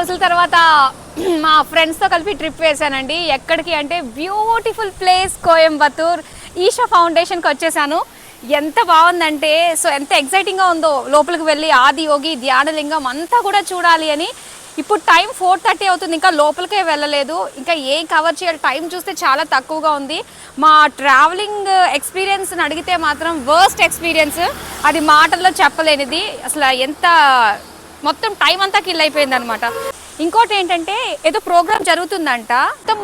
రోజుల తర్వాత మా ఫ్రెండ్స్తో కలిపి ట్రిప్ వేశానండి. ఎక్కడికి అంటే బ్యూటిఫుల్ ప్లేస్ కోయంబత్తూర్ ఈషా ఫౌండేషన్కి వచ్చేసాను. ఎంత బాగుందంటే సో ఎంత ఎక్సైటింగ్గా ఉందో లోపలికి వెళ్ళి ఆది యోగి ధ్యానలింగం అంతా కూడా చూడాలి అని. ఇప్పుడు టైం ఫోర్ థర్టీ అవుతుంది ఇంకా లోపలికే వెళ్ళలేదు. ఇంకా ఏం కవర్ చేయాలి టైం చూస్తే చాలా తక్కువగా ఉంది. మా ట్రావెలింగ్ ఎక్స్పీరియన్స్ అడిగితే మాత్రం వర్స్ట్ ఎక్స్పీరియన్స్. అది మాటల్లో చెప్పలేనిది. అసలు ఎంత మొత్తం టైం అంతా కిల్ అయిపోయింది అనమాట ఇంకోటి ఏంటంటే ఏదో ప్రోగ్రామ్ జరుగుతుందంట. మొత్తం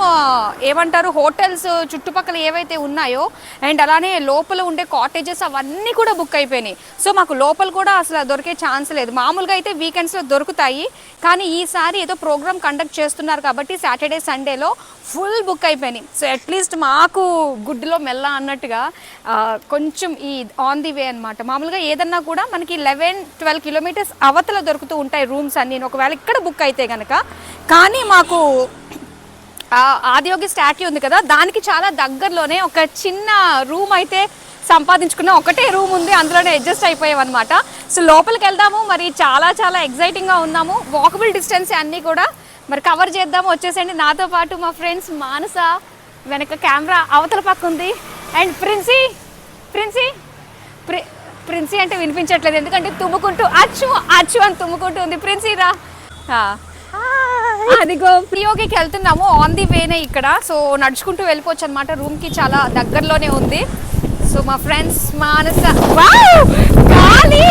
ఏమంటారు హోటల్స్ చుట్టుపక్కల ఏవైతే ఉన్నాయో అండ్ అలానే లోపల ఉండే కాటేజెస్ అవన్నీ కూడా బుక్ అయిపోయినాయి. సో మాకు లోపల కూడా అసలు దొరికే ఛాన్స్ లేదు. మామూలుగా అయితే వీకెండ్స్లో దొరుకుతాయి కానీ ఈసారి ఏదో ప్రోగ్రామ్ కండక్ట్ చేస్తున్నారు కాబట్టి సాటర్డే సండేలో ఫుల్ బుక్ అయిపోయినాయి. సో అట్లీస్ట్ మాకు గుడ్డులో మెల్ల అన్నట్టుగా కొంచెం ఈ ఆన్ ది వే అనమాట మామూలుగా ఏదన్నా కూడా మనకి లెవెన్ ట్వెల్వ్ కిలోమీటర్స్ అవతల దొరుకుతూ ఉంటాయి రూమ్స్ అన్నీ. ఒకవేళ ఇక్కడ బుక్ అయితే కనుక కానీ మాకు ఆదియోగి స్టాట్యూ ఉంది కదా దానికి చాలా దగ్గరలోనే ఒక చిన్న రూమ్ అయితే సంపాదించుకున్న ఒకటే రూమ్ ఉంది అందులోనే అడ్జస్ట్ అయిపోయాం అనమాట సో లోపలికి వెళ్దాము మరి చాలా చాలా ఎగ్జైటింగ్గా ఉన్నాము. వాకబుల్ డిస్టెన్స్ అన్నీ కూడా మరి కవర్ చేద్దాము వచ్చేసండి నాతో పాటు మా ఫ్రెండ్స్ మానస వెనక కెమెరా అవతల పక్క ఉంది. అండ్ ప్రిన్సీ ప్రిన్సీ ప్రి ప్రిన్సీ అంటే వినిపించట్లేదు ఎందుకంటే తుమ్ముకుంటూ అచ్చు అచ్చు అని తుమ్ముకుంటూ ఉంది. ప్రిన్సీ రా. అదిగో ప్రియోగికి వెళ్తున్నాము ఆన్ ది వేనే ఇక్కడ. సో నడుచుకుంటూ వెళ్ళిపోవచ్చు అనమాట రూమ్కి చాలా దగ్గరలోనే ఉంది. సో మా ఫ్రెండ్స్ మానస! గాలి!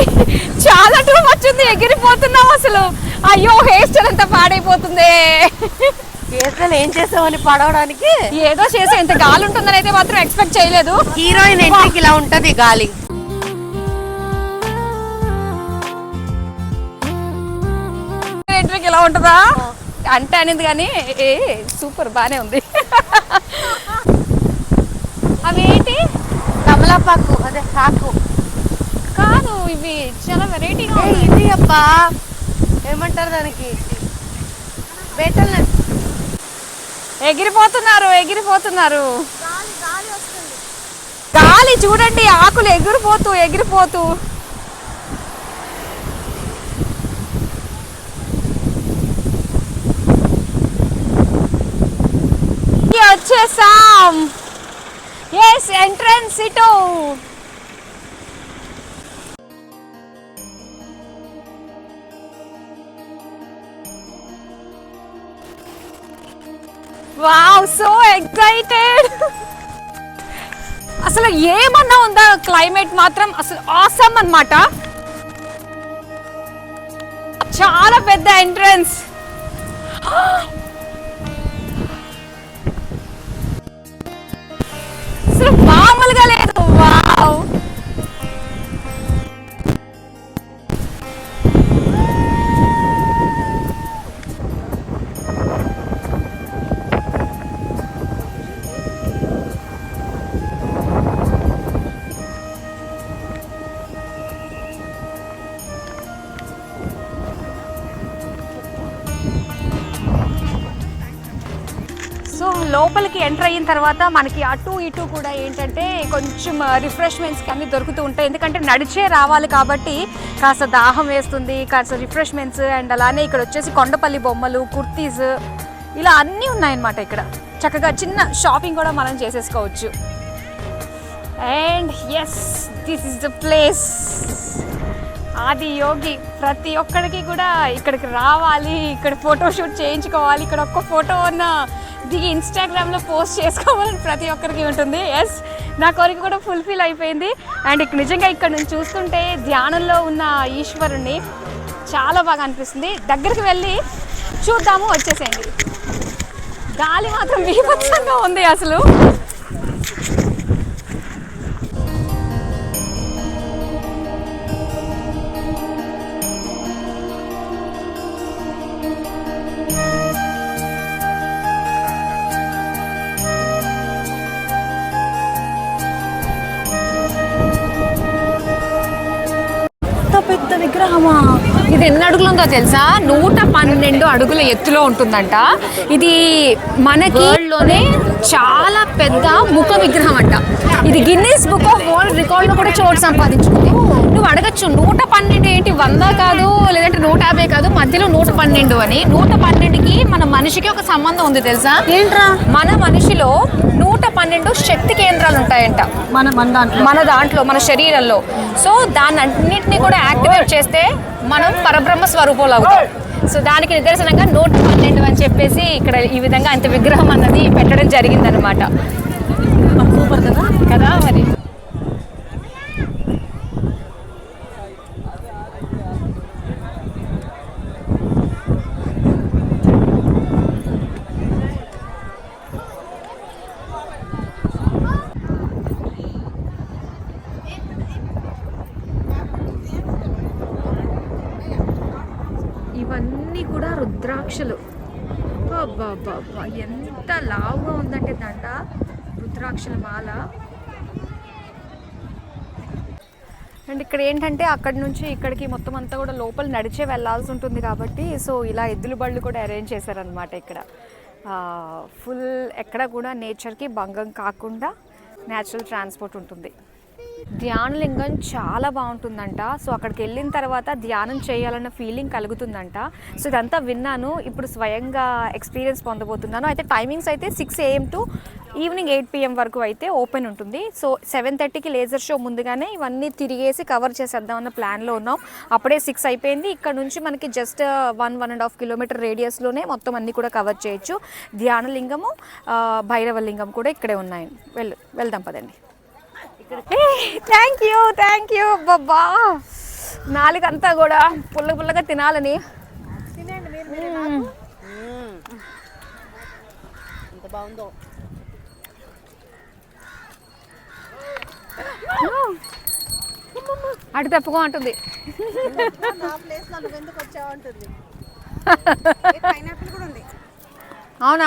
చాలా టూ వచ్చింది ఎగిరిపోతున్నాం అసలు. అయ్యో హెయిర్ స్టైల్ అంతా పాడైపోతుంది. ఏం చేసామని పడవడానికి? ఏదో చేసే ఇంత గాలి ఉంటుందని అయితే మాత్రం ఎక్స్పెక్ట్ చేయలేదు. హీరోయిన్ ఎంట్రీకి ఇలా ఉంటది గాలి. ఎంట్రీకి ఇలా ఉంటుందా? అంటే అనేది కానీ ఏ సూపర్ బానే ఉంది. అవేంటి తమలపాకు అదే ఆకు. కాదు ఇవి చాలా వెరైటీగా ఇది అబ్బా! ఏమంటారు దానికి? బేటల్. ఎగిరిపోతున్నారు ఎగిరిపోతున్నారు. గాలి చూడండి ఆకులు ఎగిరిపోతూ ఎగిరిపోతూ ఇది వచ్చేసాం ఎస్ ఎంట్రన్స్ ఇటు. వావ్ సో ఎక్సైటెడ్ అసలు ఏమన్నా ఉందా క్లైమేట్ మాత్రం అసలు ఆసమ్ అన్నమాట. చాలా పెద్ద ఎంట్రన్స్ మామూలుగా ఎంటర్ అయిన తర్వాత మనకి అటు ఇటు కూడా ఏంటంటే కొంచెం రిఫ్రెష్మెంట్స్కి అన్ని దొరుకుతూ ఉంటాయి. ఎందుకంటే నడిచే రావాలి కాబట్టి కాస్త దాహం వేస్తుంది కాస్త రిఫ్రెష్మెంట్స్ అండ్ అలానే ఇక్కడ వచ్చేసి కొండపల్లి బొమ్మలు కుర్తీస్ ఇలా అన్నీ ఉన్నాయన్నమాట ఇక్కడ. చక్కగా చిన్న షాపింగ్ కూడా మనం చేసేసుకోవచ్చు. And yes this is the place Adi Yogi ప్రతి ఒక్కడికి కూడా ఇక్కడికి రావాలి ఇక్కడ ఫోటో షూట్ చేయించుకోవాలి. ఇక్కడ ఒక్క ఫోటో ఉన్న దిగి ఇన్స్టాగ్రామ్లో పోస్ట్ చేసుకోవాలని ప్రతి ఒక్కరికి ఉంటుంది. ఎస్ నా కోరిక కూడా ఫుల్ఫిల్ అయిపోయింది. అండ్ ఇక నిజంగా ఇక్కడ నుంచి చూస్తుంటే ధ్యానంలో ఉన్న ఈశ్వరుణ్ణి చాలా బాగా అనిపిస్తుంది. దగ్గరికి వెళ్ళి చూద్దాము వచ్చేసేయండి. గాలి మాత్రం బీభత్సంగా ఉంది అసలు. ఇది ఎన్ని అడుగులు ఉందో తెలుసా? నూట పన్నెండు అడుగుల ఎత్తులో ఉంటుందంట. ఇది మనకి లోనే చాలా పెద్ద ముఖ విగ్రహం అంట. ఇది గిన్నీస్ బుక్ ఆఫ్ వరల్డ్ రికార్డ్లో కూడా చోటు సంపాదించుకుంది. నువ్వు అడగచ్చు నూట పన్నెండు ఏంటి? వంద కాదు లేదంటే నూట యాభై కాదు మధ్యలో నూట పన్నెండు అని. నూట పన్నెండుకి మన మనిషికి ఒక సంబంధం ఉంది తెలుసా? ఏంట్రా? మన మనిషిలో నూట పన్నెండు శక్తి కేంద్రాలు ఉంటాయంట. మన మన దాంట్లో. మన దాంట్లో మన శరీరంలో. సో దాన్ని అన్నింటినీ కూడా యాక్టివేట్ చేస్తే మనం పరబ్రహ్మ స్వరూపాలు అవుతాం. సో దానికి నిదర్శనంగా నూట పన్నెండు అని చెప్పేసి ఇక్కడ ఈ విధంగా అంత విగ్రహం అన్నది పెట్టడం జరిగిందనమాట కదా మరి. అండ్ ఇక్కడ ఏంటంటే అక్కడ నుంచి ఇక్కడికి మొత్తం అంతా కూడా లోపల నడిచే వెళ్ళాల్సి ఉంటుంది కాబట్టి సో ఇలా ఎద్దుల బళ్ళు కూడా అరేంజ్ చేశారనమాట ఇక్కడ. ఫుల్ ఎక్కడ కూడా నేచర్కి భంగం కాకుండా న్యాచురల్ ట్రాన్స్పోర్ట్ ఉంటుంది. ధ్యానలింగం చాలా బాగుంటుందంట. సో అక్కడికి వెళ్ళిన తర్వాత ధ్యానం చేయాలన్న ఫీలింగ్ కలుగుతుందంట. సో ఇదంతా విన్నాను. ఇప్పుడు స్వయంగా ఎక్స్పీరియన్స్ పొందబోతున్నాను. అయితే టైమింగ్స్ అయితే six AM to evening eight PM వరకు అయితే ఓపెన్ ఉంటుంది. సో సెవెన్ థర్టీకి లేజర్ షో ముందుగానే ఇవన్నీ తిరిగేసి కవర్ చేసేద్దాం అన్న ప్లాన్లో ఉన్నాం. అప్పుడే సిక్స్ అయిపోయింది. ఇక్కడ నుంచి మనకి just one one and half kilometre రేడియస్లోనే మొత్తం అన్నీ కూడా కవర్ చేయొచ్చు. ధ్యానలింగము భైరవలింగం కూడా ఇక్కడే ఉన్నాయి. వెళ్ళు వెళ్దాం పదండి. థ్యాంక్ యూ థ్యాంక్ యూ బాబా. నాలుగంతా కూడా పుల్ల పుల్లగా తినాలని. బాగుందో. అటు తప్పుకో అంటుంది. నా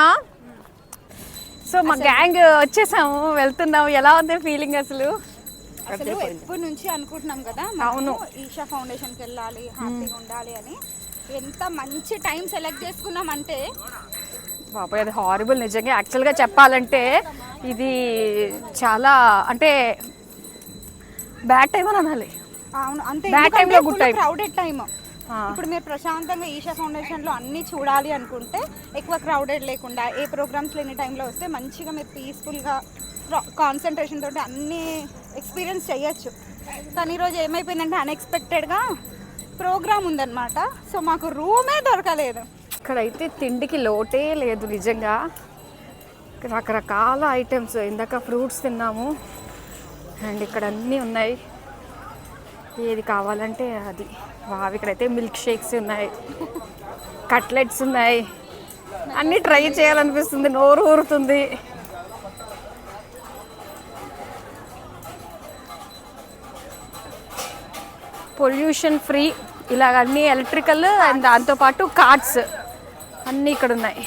సో మా గ్యాంగ్ వచ్చేసాము వెళ్తున్నాము. ఎలా ఉంది ఫీలింగ్ అసలు? అసలు ఎప్పటి నుంచి అనుకుంటున్నాం కదా అవును. ఈషా ఫౌండేషన్కి వెళ్ళాలి హ్యాపీగా ఉండాలి అని. ఎంత మంచి టైం సెలెక్ట్ చేసుకున్నామంటే బాబాయ్ అది హారిబుల్ నిజంగా. యాక్చువల్గా చెప్పాలంటే ఇది చాలా అంటే బ్యాడ్ టైం అని అనాలి. అవును అంతే. Bad time లో good time. Crowded time. ఇప్పుడు మీరు ప్రశాంతంగా ఈషా ఫౌండేషన్లో అన్ని చూడాలి అనుకుంటే ఎక్కువ క్రౌడెడ్ లేకుండా ఏ ప్రోగ్రామ్స్ లేని టైంలో వస్తే మంచిగా మీరు పీస్ఫుల్గా కాన్సన్ట్రేషన్ తోటి అన్ని ఎక్స్పీరియన్స్ చేయొచ్చు. కానీ ఈరోజు ఏమైపోయిందంటే unexpected గా ప్రోగ్రామ్ ఉందన్నమాట. సో మాకు రూమే దొరకలేదు. ఇక్కడైతే తిండికి లోటే లేదు నిజంగా. రకరకాల ఐటమ్స్ ఇందాక ఫ్రూట్స్ తిన్నాము. అండ్ ఇక్కడ అన్నీ ఉన్నాయి. ఏది కావాలంటే అది. వావ్ ఇక్కడైతే మిల్క్ షేక్స్ ఉన్నాయి కట్లెట్స్ ఉన్నాయి. అన్నీ ట్రై చేయాలనిపిస్తుంది నోరు ఊరుతుంది. పొల్యూషన్ ఫ్రీ ఇలాగ అన్ని ఎలక్ట్రికల్ అండ్ దాంతోపాటు కార్డ్స్ అన్నీ ఇక్కడ ఉన్నాయి.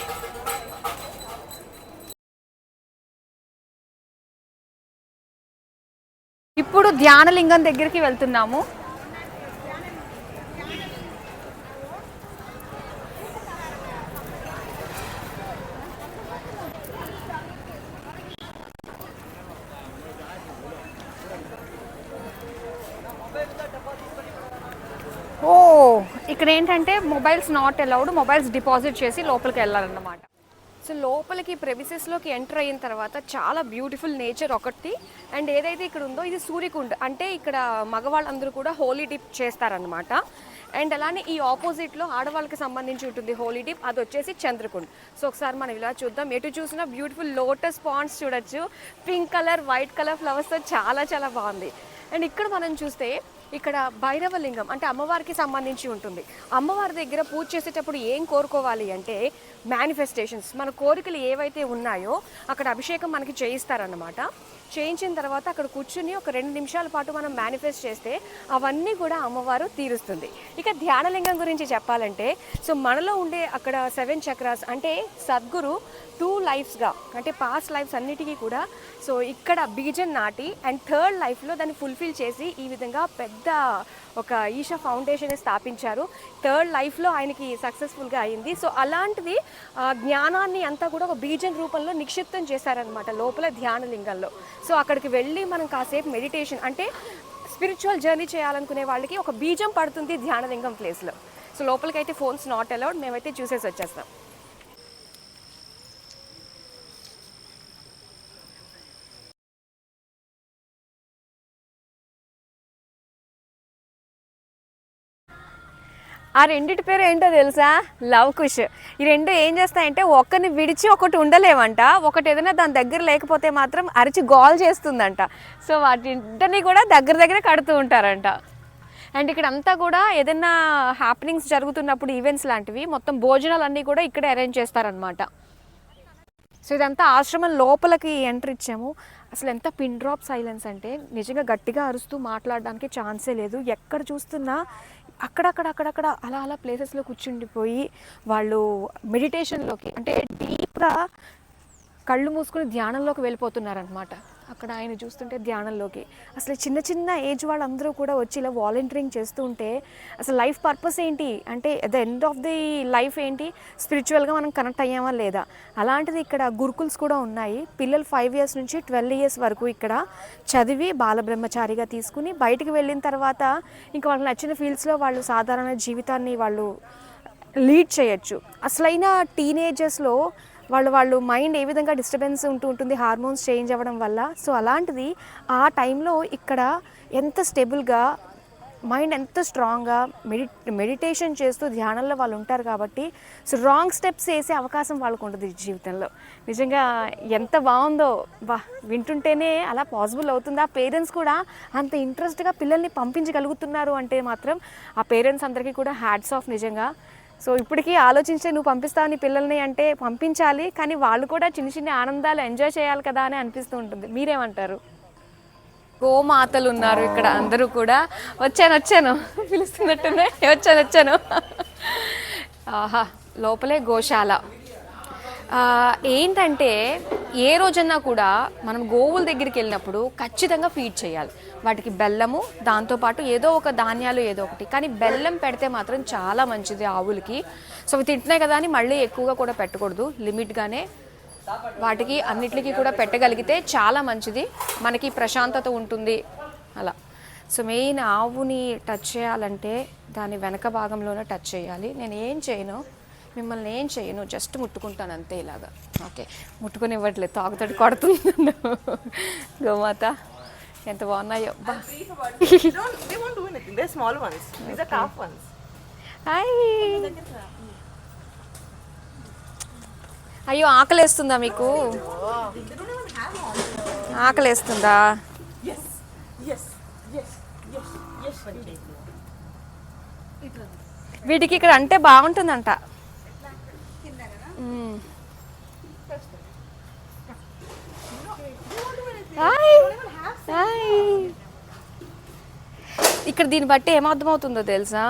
ఇప్పుడు ధ్యానలింగం దగ్గరికి వెళ్తున్నాము ఓ ఇక్కడ ఏంటంటే mobiles not allowed mobiles deposit చేసి లోపలికి వెళ్ళాలన్నమాట. సో లోపలికి ప్రెమిసెస్లోకి ఎంటర్ అయిన తర్వాత చాలా బ్యూటిఫుల్ నేచర్ ఒకటి. అండ్ ఏదైతే ఇక్కడ ఉందో ఇది సూర్యకుండ్ అంటే ఇక్కడ మగవాళ్ళందరూ కూడా హోలీ డిప్ చేస్తారనమాట అండ్ అలానే ఈ ఆపోజిట్లో ఆడవాళ్ళకి సంబంధించి ఉంటుంది హోలీ డిప్ అది వచ్చేసి చంద్రకుండ్ సో ఒకసారి మనం ఇలా చూద్దాం. ఎటు చూసినా బ్యూటిఫుల్ లోటస్ పాండ్స్ చూడొచ్చు. పింక్ కలర్ వైట్ కలర్ ఫ్లవర్స్తో చాలా చాలా బాగుంది. అండ్ ఇక్కడ మనం చూస్తే ఇక్కడ భైరవలింగం అంటే అమ్మవారికి సంబంధించి ఉంటుంది. అమ్మవారి దగ్గర పూజ చేసేటప్పుడు ఏం కోరుకోవాలి అంటే మేనిఫెస్టేషన్స్ మన కోరికలు ఏవైతే ఉన్నాయో అక్కడ అభిషేకం మనకి చేయిస్తారన్నమాట. చేయించిన తర్వాత అక్కడ కూర్చుని ఒక రెండు నిమిషాల పాటు మనం మేనిఫెస్ట్ చేస్తే అవన్నీ కూడా అమ్మవారు తీరుస్తుంది. ఇక ధ్యానలింగం గురించి చెప్పాలంటే సో మనలో ఉండే అక్కడ సెవెన్ చక్రాస్ అంటే సద్గురు టూ లైఫ్స్గా అంటే పాస్ట్ లైఫ్స్ అన్నిటికీ కూడా సో ఇక్కడ బీజం నాటి అండ్ థర్డ్ లైఫ్లో దాన్ని ఫుల్ఫిల్ చేసి ఈ విధంగా పెద్ద ఒక ఈషా ఫౌండేషన్ స్థాపించారు. థర్డ్ లైఫ్లో ఆయనకి సక్సెస్ఫుల్గా అయింది. సో అలాంటిది జ్ఞానాన్ని అంతా కూడా ఒక బీజం రూపంలో నిక్షిప్తం చేశారనమాట లోపల ధ్యానలింగంలో సో అక్కడికి వెళ్ళి మనం కాసేపు మెడిటేషన్ అంటే స్పిరిచువల్ జర్నీ చేయాలనుకునే వాళ్ళకి ఒక బీజం పడుతుంది ధ్యానలింగం ప్లేస్లో. సో లోపలికైతే ఫోన్స్ నాట్ అలౌడ్. మేమైతే చూసేసి వచ్చేస్తాం. ఆ రెండిటి పేరు ఏంటో తెలుసా? లవ్ కుష్. ఈ రెండు ఏం చేస్తాయంటే ఒక్కరిని విడిచి ఒకటి ఉండలేమంట ఒకటి ఏదైనా దాని దగ్గర లేకపోతే మాత్రం అరిచి గోల్ చేస్తుందంట. సో వాటింటిని కూడా దగ్గర దగ్గర కడుతూ ఉంటారంట. అండ్ ఇక్కడ అంతా కూడా ఏదైనా హ్యాపెనింగ్స్ జరుగుతున్నప్పుడు ఈవెంట్స్ లాంటివి మొత్తం భోజనాలు అన్నీ కూడా ఇక్కడే అరేంజ్ చేస్తారనమాట సో ఇదంతా ఆశ్రమం లోపలికి ఎంటర్ ఇచ్చాము. అసలు ఎంత పిన్ డ్రాప్ సైలెన్స్ అంటే నిజంగా గట్టిగా అరుస్తూ మాట్లాడడానికి ఛాన్సే లేదు. ఎక్కడ చూస్తున్నా అక్కడక్కడ అక్కడక్కడ అలా అలా ప్లేసెస్లో కూర్చుండిపోయి వాళ్ళు మెడిటేషన్లోకి అంటే డీప్గా కళ్ళు మూసుకుని ధ్యానంలోకి వెళ్ళిపోతున్నారనమాట అక్కడ ఆయన చూస్తుంటే ధ్యానంలోకి. అసలు చిన్న చిన్న ఏజ్ వాళ్ళందరూ కూడా వచ్చి ఇలా వాలంటీరింగ్ చేస్తూ ఉంటే అసలు లైఫ్ పర్పస్ ఏంటి? అంటే the end of the life ఏంటి? స్పిరిచువల్గా మనం కనెక్ట్ అయ్యామా లేదా? అలాంటిది ఇక్కడ గురుకుల్స్ కూడా ఉన్నాయి. పిల్లలు ఫైవ్ ఇయర్స్ నుంచి ట్వెల్వ్ ఇయర్స్ వరకు ఇక్కడ చదివి బాలబ్రహ్మచారిగా తీసుకుని బయటికి వెళ్ళిన తర్వాత ఇంకా వాళ్ళకి నచ్చిన ఫీల్డ్స్లో వాళ్ళు సాధారణ జీవితాన్ని వాళ్ళు లీడ్ చేయొచ్చు. అసలైన టీనేజర్స్లో వాళ్ళు వాళ్ళు మైండ్ ఏ విధంగా డిస్టర్బెన్స్ ఉంటూ ఉంటుంది హార్మోన్స్ చేంజ్ అవ్వడం వల్ల. సో అలాంటిది ఆ టైంలో ఇక్కడ ఎంత స్టేబుల్గా మైండ్ ఎంత స్ట్రాంగ్గా మెడి మెడిటేషన్ చేస్తూ ధ్యానంలో వాళ్ళు ఉంటారు కాబట్టి సో రాంగ్ స్టెప్స్ వేసే అవకాశం వాళ్ళకు ఉంటుంది జీవితంలో. నిజంగా ఎంత బాగుందో బా వింటుంటేనే అలా పాసిబుల్ అవుతుంది. ఆ పేరెంట్స్ కూడా అంత ఇంట్రెస్ట్గా పిల్లల్ని పంపించగలుగుతున్నారు అంటే మాత్రం ఆ పేరెంట్స్ అందరికీ కూడా హ్యాడ్స్ ఆఫ్ నిజంగా. సో ఇప్పటికీ ఆలోచించే నువ్వు పంపిస్తావు నీ పిల్లల్ని అంటే పంపించాలి కానీ వాళ్ళు కూడా చిన్న చిన్న ఆనందాలు ఎంజాయ్ చేయాలి కదా అని అనిపిస్తూ ఉంటుంది. మీరేమంటారు? గోమాతలు ఉన్నారు ఇక్కడ అందరూ కూడా. వచ్చాను వచ్చాను. పిలుస్తున్నట్టునే. వచ్చాను వచ్చాను. ఆహా లోపలే గోశాల. ఏంటంటే ఏ రోజన్నా కూడా మనం గోవుల దగ్గరికి వెళ్ళినప్పుడు ఖచ్చితంగా ఫీడ్ చేయాలి. వాటికి బెల్లము దాంతోపాటు ఏదో ఒక ధాన్యాలు ఏదో ఒకటి. కానీ బెల్లం పెడితే మాత్రం చాలా మంచిది ఆవులకి. సో అవి తింటున్నాయి కదా అని మళ్ళీ ఎక్కువగా కూడా పెట్టకూడదు. లిమిట్గానే వాటికి అన్నిటికీ కూడా పెట్టగలిగితే చాలా మంచిది. మనకి ప్రశాంతత ఉంటుంది. అలా. సో మెయిన్ ఆవుని టచ్ చేయాలంటే దాని వెనక భాగంలోనే టచ్ చేయాలి. నేను ఏం చేయను? మిమ్మల్ని ఏం చేయను? జస్ట్ ముట్టుకుంటాను అంతే ఇలాగా. ఓకే. ముట్టుకుని ఇవ్వట్లేదు తాగుతాడు కొడుతుంది గోమాత ఎంత బాగున్నాయో అయ్యో ఆకలేస్తుందా మీకు? ఆకలేస్తుందా? వీటికి ఇక్కడ అంటే బాగుంటుందంట. ఇక్కడ దీన్ని బట్టి ఏమర్థమవుతుందో తెలుసా?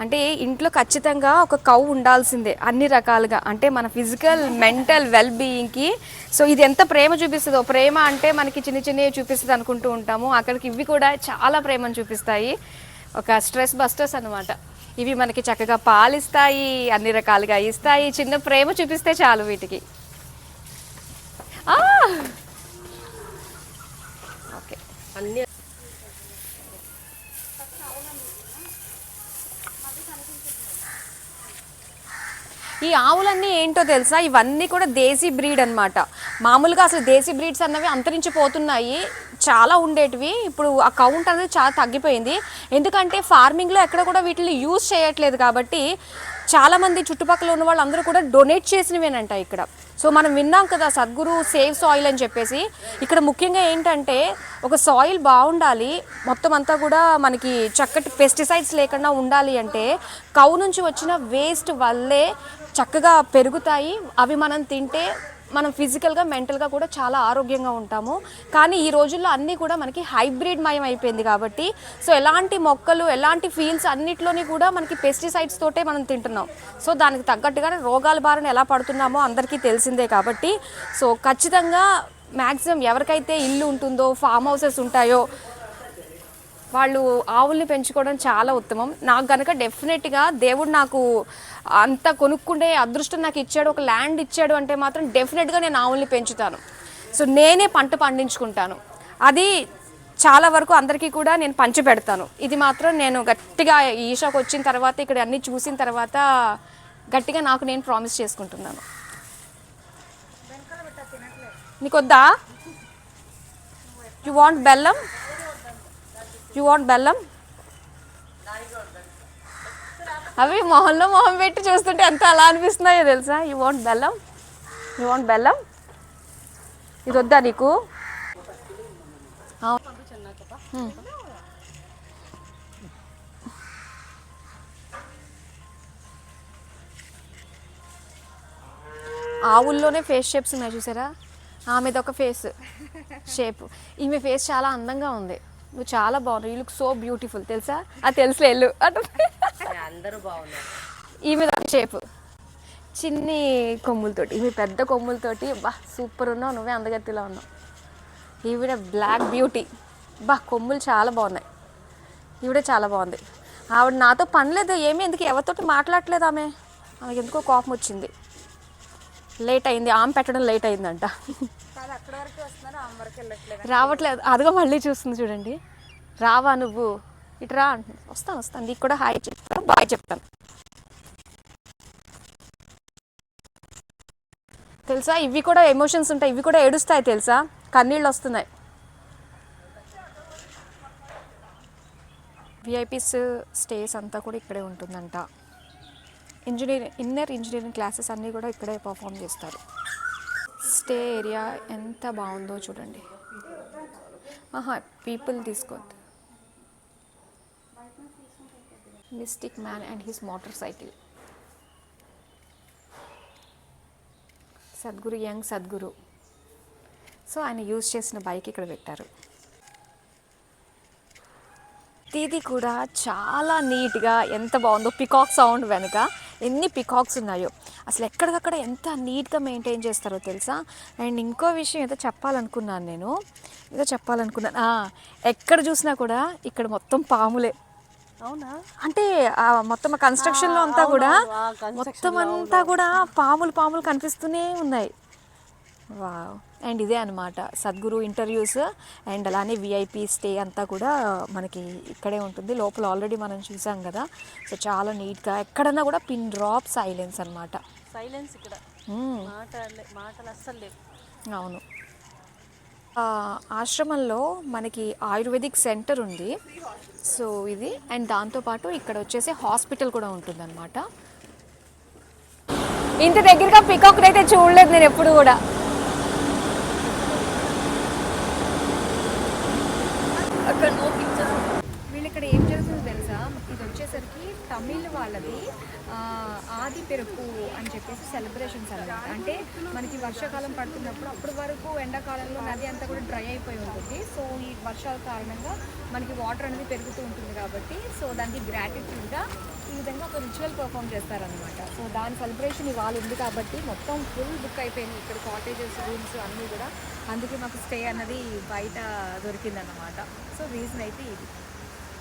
అంటే ఇంట్లో ఖచ్చితంగా ఒక కౌ ఉండాల్సిందే అన్ని రకాలుగా. అంటే మన ఫిజికల్ మెంటల్ వెల్ బీయింగ్కి సో ఇది ఎంత ప్రేమ చూపిస్తుందో. ప్రేమ అంటే మనకి చిన్న చిన్నవి చూపిస్తుంది అనుకుంటూ ఉంటాము. అక్కడికి ఇవి కూడా చాలా ప్రేమను చూపిస్తాయి. ఒక స్ట్రెస్ బస్టర్స్ అన్నమాట. ఇవి మనకి చక్కగా పాలిస్తాయి అన్ని రకాలుగా ఇస్తాయి. చిన్న ప్రేమ చూపిస్తే చాలు వీటికి ఆ! ఓకే అన్ని ఈ ఆవులన్నీ ఏంటో తెలుసా? ఇవన్నీ కూడా దేశీ బ్రీడ్ అన్నమాట. మామూలుగా అసలు దేశీ బ్రీడ్స్ అన్నవి అంతరించిపోతున్నాయి. చాలా ఉండేటివి. ఇప్పుడు ఆ కౌంట్ అనేది చాలా తగ్గిపోయింది. ఎందుకంటే ఫార్మింగ్లో ఎక్కడ కూడా వీటిని యూజ్ చేయట్లేదు కాబట్టి చాలామంది చుట్టుపక్కల ఉన్న వాళ్ళందరూ కూడా డొనేట్ చేసినవేనంట ఇక్కడ. సో మనం విన్నాం కదా సద్గురు సేవ్ సాయిల్ అని చెప్పేసి. ఇక్కడ ముఖ్యంగా ఏంటంటే ఒక సాయిల్ బాగుండాలి మొత్తం అంతా కూడా మనకి చక్కటి పెస్టిసైడ్స్ లేకుండా ఉండాలి అంటే కౌ నుంచి వచ్చిన వేస్ట్ వల్లే చక్కగా పెరుగుతాయి అవి మనం తింటే మనం ఫిజికల్గా మెంటల్గా కూడా చాలా ఆరోగ్యంగా ఉంటాము. కానీ ఈ రోజుల్లో అన్నీ కూడా మనకి హైబ్రిడ్ మయం అయిపోయింది కాబట్టి సో ఎలాంటి మొక్కలు ఎలాంటి ఫీల్డ్స్ అన్నిట్లోని కూడా మనకి పెస్టిసైడ్స్ తోటే మనం తింటున్నాం. సో దానికి తగ్గట్టుగానే రోగాల బారిన ఎలా పడుతున్నామో అందరికీ తెలిసిందే కాబట్టి సో ఖచ్చితంగా మ్యాక్సిమం ఎవరికైతే ఇల్లు ఉంటుందో ఫామ్ హౌసెస్ ఉంటాయో వాళ్ళు ఆవుల్ని పెంచుకోవడం చాలా ఉత్తమం. నాకు కనుక డెఫినెట్గా దేవుడు నాకు అంత కొనుక్కుండే అదృష్టం నాకు ఇచ్చాడు ఒక ల్యాండ్ ఇచ్చాడు అంటే మాత్రం డెఫినెట్గా నేను ఆవుల్ని పెంచుతాను. సో నేనే పంట పండించుకుంటాను. అది చాలా వరకు అందరికీ కూడా నేను పంచి పెడతాను ఇది మాత్రం నేను గట్టిగా ఈషాకు వచ్చిన తర్వాత ఇక్కడ అన్నీ చూసిన తర్వాత గట్టిగా నాకు నేను ప్రామిస్ చేసుకుంటున్నాను. నీకొద్దా? You want bellam? You want bellam? అవి మొహంలో మొహం పెట్టి చూస్తుంటే ఎంత అలా అనిపిస్తున్నాయో తెలుసా? You want bellam? You want bellam? ఇది వద్దా నీకు. హ్మ్. ఆవుల్లోనే ఫేస్ షేప్స్ ఉన్నాయి చూసారా? ఆమెది ఒక ఫేస్ షేప్ ఈమె ఫేస్ చాలా అందంగా ఉంది. నువ్వు చాలా బాగున్నావు. యూ లుక్ సో బ్యూటిఫుల్ తెలుసా? అది తెలుసులే వెళ్ళు. అటు. అందరూ బాగున్నారు. ఈమె ఒక షేప్. చిన్ని కొమ్ములతోటి ఈమె పెద్ద కొమ్ములతోటి బా సూపర్ ఉన్నావు. నువ్వే అందగత్తిలో ఉన్నావు. ఈవిడ బ్లాక్ బ్యూటీ బా కొమ్ములు చాలా బాగున్నాయి. ఈవిడ చాలా బాగుంది. ఆవిడ నాతో పనిలేదు ఏమీ? ఎందుకు ఎవరితోటి మాట్లాడలేదు ఆమె? ఆమెకి ఎందుకో కోపం వచ్చింది. లేట్ అయింది ఆమె పెట్టడం లేట్ అయిందంట. రావట్లేదు. అదిగో మళ్ళీ చూస్తుంది చూడండి. రావా నువ్వు? ఇటు రా. అంటుంది. వస్తాను వస్తాను నీకు కూడా హాయ్ చెప్తాను బాయ్ చెప్తాను తెలుసా? ఇవి కూడా ఎమోషన్స్ ఉంటాయి. ఇవి కూడా ఏడుస్తాయి తెలుసా? కన్నీళ్ళు వస్తున్నాయి. విఐపీస్ స్టేస్ అంతా కూడా ఇక్కడే ఉంటుందంట. ఇంజనీరింగ్ ఇన్నర్ ఇంజనీరింగ్ క్లాసెస్ అన్నీ కూడా ఇక్కడే పర్ఫామ్ చేస్తారు. స్టే ఏరియా ఎంత బాగుందో చూడండి. ఆహా పీపుల్ తీసుకోవద్దు mystic man and his motorcycle. Sadhguru young Sadhguru. So ఆయన యూజ్ చేసిన బైక్ ఇక్కడ పెట్టారు. ఇది కూడా చాలా నీట్గా ఎంత బాగుందో పికాక్ సౌండ్ వెనుక. ఎన్ని పికాక్స్ ఉన్నాయో. అసలు ఎక్కడికక్కడ ఎంత నీట్గా మెయింటైన్ చేస్తారో తెలుసా? అండ్ ఇంకో విషయం ఏదో చెప్పాలనుకున్నాను నేను. ఏదో చెప్పాలనుకున్నాను. ఎక్కడ చూసినా కూడా ఇక్కడ మొత్తం పాములే. అవునా? అంటే మొత్తం కన్స్ట్రక్షన్లో అంతా కూడా మొత్తం అంతా కూడా పాములు పాములు కనిపిస్తూనే ఉన్నాయి. వావ్. అండ్ ఇదే అనమాట సద్గురు ఇంటర్వ్యూస్ అండ్ అలానే విఐపి స్టే అంతా కూడా మనకి ఇక్కడే ఉంటుంది. లోపల ఆల్రెడీ మనం చూసాం కదా. సో చాలా నీట్గా ఎక్కడన్నా కూడా పిన్ డ్రాప్ సైలెన్స్ అనమాట సైలెన్స్ ఇక్కడ. మాటలే మాటలు అస్సలు లేవు. అవును. ఆశ్రమంలో మనకి ఆయుర్వేదిక్ సెంటర్ ఉంది. సో ఇది అండ్ దాంతోపాటు ఇక్కడ వచ్చేసి హాస్పిటల్ కూడా ఉంటుందన్నమాట. ఇంత దగ్గరగా పికాక్ అయితే చూడలేదు నేను ఎప్పుడు కూడా వీళ్ళు ఇక్కడ ఏం జరుగుతుందో తెలుసా ఇది వచ్చేసరికి తమిళ్ వాళ్ళది ఆ, ఆది అని చెప్పేసి సెలబ్రేషన్స్ అనమాట అంటే మనకి వర్షాకాలం పడుతున్నప్పుడు అప్పటి వరకు ఎండాకాలంలో నది అంతా కూడా డ్రై అయిపోయి ఉంటుంది. సో ఈ వర్షాల కారణంగా మనకి వాటర్ అనేది పెరుగుతూ ఉంటుంది కాబట్టి సో దానికి గ్రాటిట్యూడ్గా ఈ విధంగా ఒక రిచువల్ పర్ఫామ్ చేస్తారనమాట సో దాని సెలబ్రేషన్ ఇవాళ ఉంది కాబట్టి మొత్తం ఫుల్ బుక్ అయిపోయింది ఇక్కడ కాటేజెస్ రూమ్స్ అన్నీ కూడా. అందుకే మాకు స్టే అన్నది బయట దొరికిందన్నమాట. సో రీజన్ అయితే ఇది.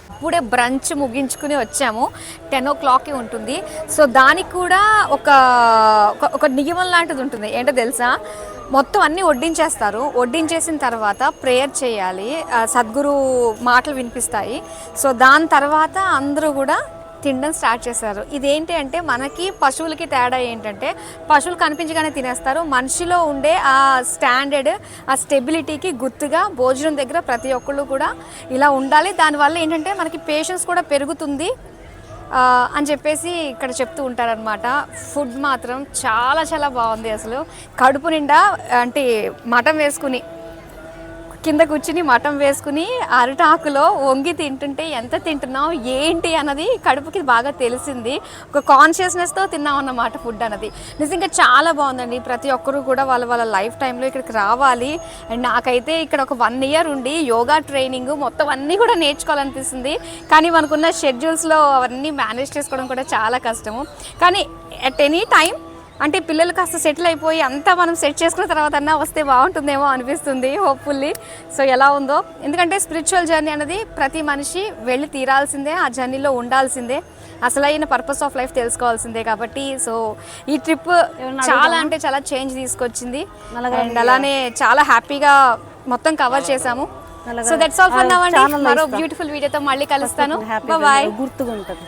ఇప్పుడే బ్రంచ్ ముగించుకుని వచ్చాము. టెన్ ఓ క్లాక్కి ఉంటుంది. సో దానికి కూడా ఒక ఒక- నియమం లాంటిది ఉంటుంది. ఏంటో తెలుసా? మొత్తం అన్నీ వడ్డించేస్తారు. వడ్డించేసిన తర్వాత ప్రేయర్ చేయాలి. సద్గురు మాటలు వినిపిస్తాయి. సో దాని తర్వాత అందరూ కూడా తినడం స్టార్ట్ చేశారు. ఇదేంటి అంటే మనకి పశువులకి తేడా ఏంటంటే పశువులు కనిపించగానే తినేస్తారు. మనిషిలో ఉండే ఆ స్టాండర్డ్ ఆ స్టెబిలిటీకి గుర్తుగా భోజనం దగ్గర ప్రతి ఒక్కళ్ళు కూడా ఇలా ఉండాలి. దానివల్ల ఏంటంటే మనకి పేషెన్స్ కూడా పెరుగుతుంది. అని చెప్పేసి ఇక్కడ చెప్తూ ఉంటారనమాట ఫుడ్ మాత్రం చాలా చాలా బాగుంది అసలు. కడుపు నిండా అంటే మటన్ వేసుకుని కింద కూర్చుని మటం వేసుకుని అరటాకులో వంగి తింటుంటే ఎంత తింటున్నాం ఏంటి అన్నది కడుపుకి బాగా తెలిసింది. ఒక కాన్షియస్నెస్తో తిన్నాం అన్నమాట ఫుడ్ అన్నది. నిజంగా చాలా బాగుందండి. ప్రతి ఒక్కరూ కూడా వాళ్ళ వాళ్ళ లైఫ్ టైంలో ఇక్కడికి రావాలి. అండ్ నాకైతే ఇక్కడ ఒక వన్ ఇయర్ ఉండి యోగా ట్రైనింగ్ మొత్తం అన్నీ కూడా నేర్చుకోవాలనిపిస్తుంది. కానీ మనకున్న షెడ్యూల్స్లో అవన్నీ మేనేజ్ చేసుకోవడం కూడా చాలా కష్టము. కానీ ఎట్ ఎనీ టైం అంటే పిల్లలు కాస్త సెటిల్ అయిపోయి అంతా మనం సెట్ చేసుకున్న తర్వాత అన్నా వస్తే బాగుంటుందేమో అనిపిస్తుంది హోప్ఫుల్లీ సో ఎలా ఉందో? ఎందుకంటే స్పిరిచువల్ జర్నీ అనేది ప్రతి మనిషి వెళ్ళి తీరాల్సిందే ఆ జర్నీలో ఉండాల్సిందే. అసలైన పర్పస్ ఆఫ్ లైఫ్ తెలుసుకోవాల్సిందే కాబట్టి. సో ఈ ట్రిప్ చాలా అంటే చాలా చేంజ్ తీసుకొచ్చింది. అండ్ అలానే చాలా హ్యాపీగా మొత్తం కవర్ చేసాము so that's all for now అండి. మరో బ్యూటిఫుల్ వీడియోతో మళ్ళీ కలుస్తాను. బాయ్ గుర్తుగా ఉంటుంది.